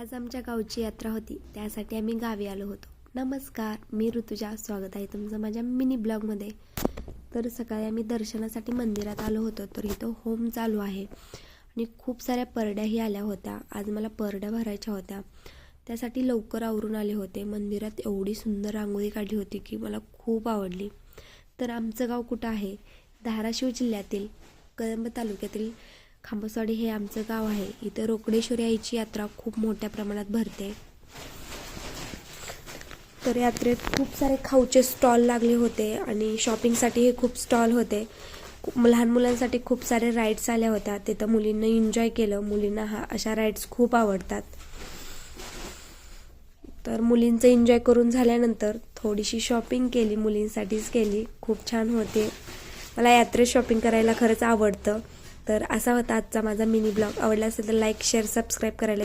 आज आमच्या गावची यात्रा होती. त्यासाठी आम्ही गावी आलो होतो. नमस्कार मी ऋतुजा. स्वागत आहे तुमचं माझ्या मिनी ब्लॉगमध्ये. तर सकाळी आम्ही दर्शनासाठी मंदिरात आलो होतो तर इथं होम चालू आहे. आणि खूप साऱ्या परड्याही आल्या होत्या. आज मला परड्या भरायच्या होत्या. त्यासाठी लवकर आवरून आले होते. मंदिरात एवढी सुंदर रांगोळी काढली होती की मला खूप आवडली. तर आमचं गाव कुठं आहे? धाराशिव जिल्ह्यातील कळंब तालुक्यातील खांबसवाडी हे आमचं गाव आहे. इथं रोकडेश्वरी आईची यात्रा खूप मोठ्या प्रमाणात भरते. तर यात्रेत खूप सारे खाऊचे स्टॉल लागले होते आणि शॉपिंगसाठी हे खूप स्टॉल होते. लहान मुलांसाठी खूप सारे राईड्स आल्या होत्या. तिथं मुलींना एन्जॉय केलं. मुलींना हा अशा राईड्स खूप आवडतात. तर मुलींचं एन्जॉय करून झाल्यानंतर थोडीशी शॉपिंग केली. मुलींसाठीच केली. खूप छान होते. मला यात्रेत शॉपिंग करायला खरंच आवडतं. तर असा होता आजचा माझा मिनी ब्लॉग आवडला असेल तर लाईक शेअर सबस्क्राईब करायला